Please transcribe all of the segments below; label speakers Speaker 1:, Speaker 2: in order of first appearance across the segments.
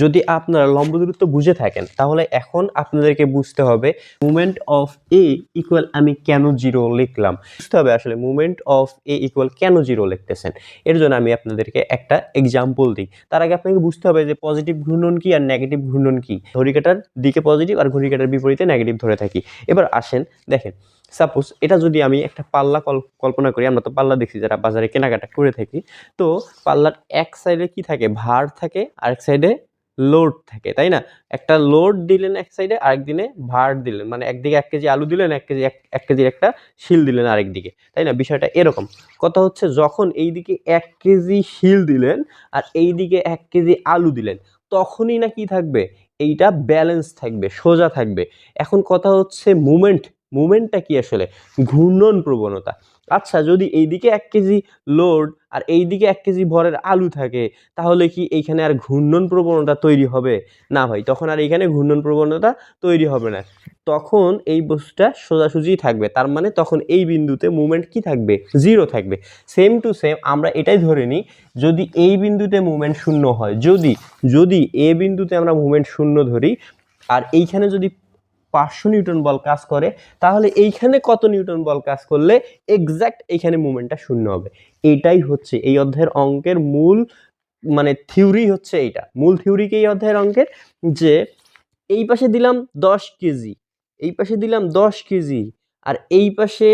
Speaker 1: যদি আপনারা লম্ব দূরত্ব বুঝে থাকেন, তাহলে এখন আপনাদেরকে বুঝতে হবে মুমেন্ট অফ এ ইকুয়াল আমি কেন জিরো লিখলাম। বুঝতে হবে আসলে মুমেন্ট অফ এ ইকুয়াল কেন জিরো লিখতেছেন। এর জন্য আমি আপনাদেরকে একটা এক্সাম্পল দিই। তার আগে আপনাকে বুঝতে হবে যে পজিটিভ ঘূর্ণন কি আর নেগেটিভ ঘূর্ণন কি। ঘড়ি কাটার দিকে পজিটিভ আর ঘড়ি কাটার বিপরীতে নেগেটিভ ধরে থাকি। এবার আসেন, দেখেন সাপোজ এটা যদি আমি একটা পাল্লা কল- কল্পনা করি, আমরা তো পাল্লা দেখছি যারা বাজারে কেনাকাটা করে থাকি, তো পাল্লার এক সাইডে কি থাকে? ভার থাকে, আরেক সাইডে লোড থাকে, তাই না? একটা লোড দিলেন এক সাইডে আরেক দিনে ভার দিলেন। মানে একদিকে এক কেজি আলু দিলেন, এক কেজি, এক- কেজির একটা শিল দিলেন আরেক দিকে, তাই না? বিষয়টা এরকম। কথা হচ্ছে যখন এই দিকে এক কেজি শিল দিলেন আর এই দিকে এক কেজি আলু দিলেন, তখনই না কি থাকবে? এইটা ব্যালেন্স থাকবে, সোজা থাকবে। এখন কথা হচ্ছে মুমেন্ট মুমেন্টটা কি আসলে? ঘূর্ণন প্রবণতা। আচ্ছা যদি এইদিকে এক কেজি লোড আর এইদিকে এক কেজি ভরের আলু থাকে, তাহলে কি এইখানে আর ঘূর্ণন প্রবণতা তৈরি হবে? না ভাই, তখন আর এইখানে ঘূর্ণন প্রবণতা তৈরি হবে না। তখন এই বস্তুটা সোজাসুজি থাকবে, তার মানে তখন এই বিন্দুতে মুভমেন্ট কি থাকবে? জিরো থাকবে। সেম টু সেম আমরা এটাই ধরে নিই, যদি এই বিন্দুতে মুভমেন্ট শূন্য হয়, যদি যদি এ বিন্দুতে আমরা মুভমেন্ট শূন্য ধরি, আর এইখানে যদি পাঁচশো নিউটন বল কাজ করে, তাহলে এইখানে কত নিউটন বল কাজ করলে এক্স্যাক্ট এইখানে মুভমেন্টটা শূন্য হবে। এটাই হচ্ছে এই অধ্যায়ের অঙ্কের মূল মানে থিওরি হচ্ছে এইটা। মূল থিওরিকে এই অধ্যায়ের অঙ্কের? যে এই পাশে দিলাম দশ কেজি, এই পাশে দিলাম দশ কেজি, আর এই পাশে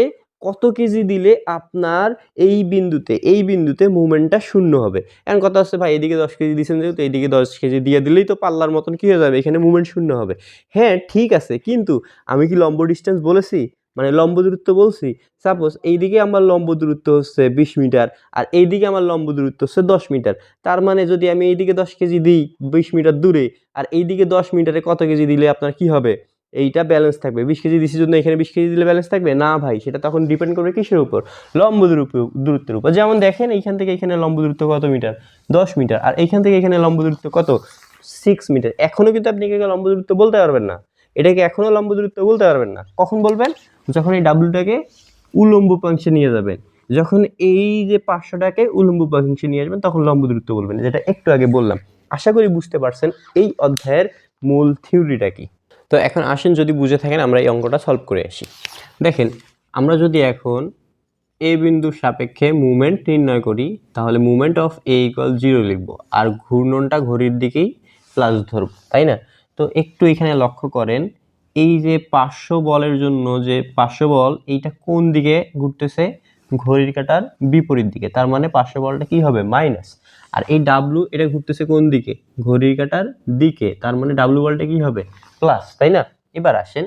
Speaker 1: কত কেজি দিলে আপনার এই বিন্দুতে এই বিন্দুতে মুভমেন্টটা শূন্য হবে? এখন কথা হচ্ছে, ভাই, এদিকে দশ কেজি দিয়েছেন যেহেতু এইদিকে দশ কেজি দিয়ে দিলেই তো পাল্লার মতন কী হয়ে যাবে? এখানে মুভমেন্ট শূন্য হবে। হ্যাঁ ঠিক আছে, কিন্তু আমি কি লম্ব ডিস্টেন্স বলেছি? মানে লম্ব দূরত্ব বলছি? সাপোজ এইদিকে আমার লম্ব দূরত্ব হচ্ছে বিশ মিটার, আর এইদিকে আমার লম্ব দূরত্ব হচ্ছে দশ মিটার। তার মানে যদি আমি এইদিকে দশ কেজি দিই বিশ মিটার দূরে, আর এইদিকে দশ মিটারে কত কেজি দিলে আপনার কি হবে? এইটা ব্যালেন্স থাকবে। বিশ কেজি দিছি জন্য এখানে বিশ কেজি দিলে ব্যালেন্স থাকবে? না ভাই, সেটা তখন ডিপেন্ড করবে কিসের উপর? লম্ব দূরত্ব, দূরত্বের উপর। যেমন দেখেন, এইখান থেকে এখানে লম্ব দূরত্ব কত মিটার? দশ মিটার। আর এইখান থেকে এখানে লম্ব দূরত্ব কত? Six metre. এখনও কিন্তু আপনি লম্ব দূরত্ব বলতে পারবেন না। এটাকে এখনও লম্ব দূরত্ব বলতে পারবেন না। কখন বলবেন? যখন এই ডাব্লুটাকে উলম্ব উপাংশে নিয়ে যাবেন। যখন এই যে পাঁচশোটাকে উলম্ব উপাংশে নিয়ে আসবেন, তখন লম্ব দূরত্ব বলবেন। যেটা একটু আগে বললাম। আশা করি বুঝতে পারছেন, এই অধ্যায়ের মূল থিওরিটা কি? তো এখন আসেন, যদি বুঝে থাকেন, আমরা এই অঙ্কটা সলভ করে আসি। দেখেন, আমরা যদি এখন এ বিন্দুর সাপেক্ষে মুভমেন্ট নির্ণয় করি, তাহলে movement of A equal zero লিখব। আর ঘূর্ণনটা ঘড়ির দিকেই প্লাস ধরবো, তাই না? তো একটু এখানে লক্ষ্য করেন, এই যে পাঁচশো বলের জন্য যে পাঁচশো বল, এইটা কোন দিকে ঘুরতেছে? ঘড়ির কাটার বিপরীত দিকে। তার মানে পাঁচশো বলটা কি হবে? মাইনাস আর এই ডাব্লু এটা ঘুরতেছে কোন দিকে? ঘড়ির কাটার দিকে। তার মানে ডাব্লু বলটা কি হবে? প্লাস তাই না? এবার আসেন,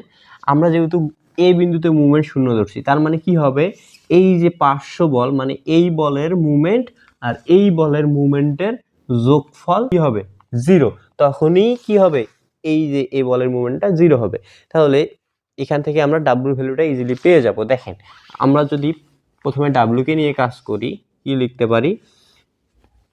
Speaker 1: আমরা যেহেতু এ বিন্দুতে মুভমেন্ট শূন্য ধরছি, তার মানে কি হবে? এই যে পার্শ্ব বল মানে এই বলের মুভমেন্ট আর এই বলের মুভমেন্টের যোগফল কি হবে? জিরো তখনই কি হবে? এই যে এই বলের মুভমেন্টটা জিরো হবে। তাহলে এখান থেকে আমরা ডাব্লুর ভ্যালুটা ইজিলি পেয়ে যাব। দেখেন, আমরা যদি প্রথমে ডাব্লুকে নিয়ে কাজ করি, কি লিখতে পারি?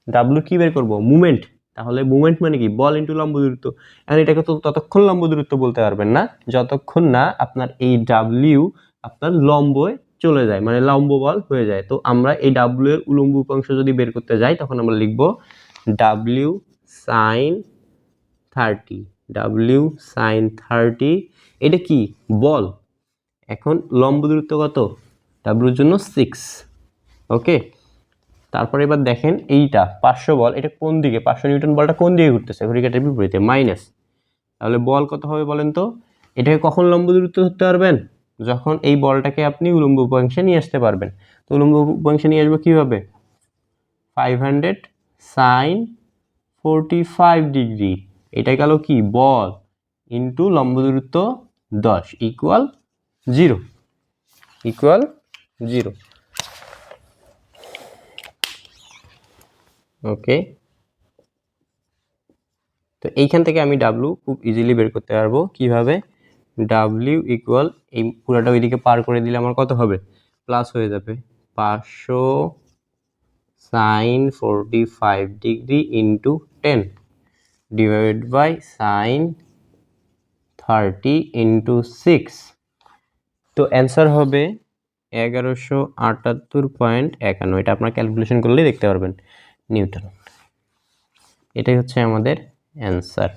Speaker 1: ডাব্লু কি বের করব? মুভমেন্ট তাহলে মুভমেন্ট মানে কি? বল ইন্টু লম্ব দূরত্ব। আর এটাকে তো ততক্ষণ লম্ব দূরত্ব বলতে পারবেন না। যতক্ষণ না আপনার এই ডাব্লিউ আপনার লম্বয়ে চলে যায় মানে লম্ব বল হয়ে যায়। তো আমরা এই ডাব্লিউ এর উলম্ব উপাংশ যদি বের করতে যাই, তখন আমরা লিখব W sine thirty W sine thirty এটা কি? বল। এখন লম্ব দূরত্ব কত? ডাব্লিউর জন্য সিক্স ওকে তারপরে এবার দেখেন এইটা, পাঁচশো বল, এটা কোন দিকে? পাঁচশো নিউটন বলটা কোন দিকে ঘুরতেছে? ঘড়িকাটের বিপরীতে মাইনাস তাহলে বল কত হবে বলেন তো? এটাকে কখন লম্ব দূরত্ব ধরতে পারবেন? যখন এই বলটাকে আপনি উলম্ব উপাংশে নিয়ে আসতে পারবেন। তো উলম্ব উপাংশে নিয়ে আসব কীভাবে? Five hundred sine forty five degree এটা গেল কি? বল ইন্টু লম্ব দূরত্ব দশ equal zero equal zero okay. তো এইখান থেকে আমি ডাব্লু খুব ইজিলি বের করতে পারব। কীভাবে? ডাব্লিউ ইকুয়াল এই পুরাটা ওইদিকে পার করে দিলে আমার কত হবে? প্লাস হয়ে যাবে পাঁচশো sine forty five degree into ten divide by sine thirty into six তো অ্যান্সার হবে এগারোশো আটাত্তর পয়েন্ট একান্ন। এটা আপনার ক্যালকুলেশন করলেই দেখতে পারবেন। নিউটন এটাই হচ্ছে আমাদের অ্যান্সার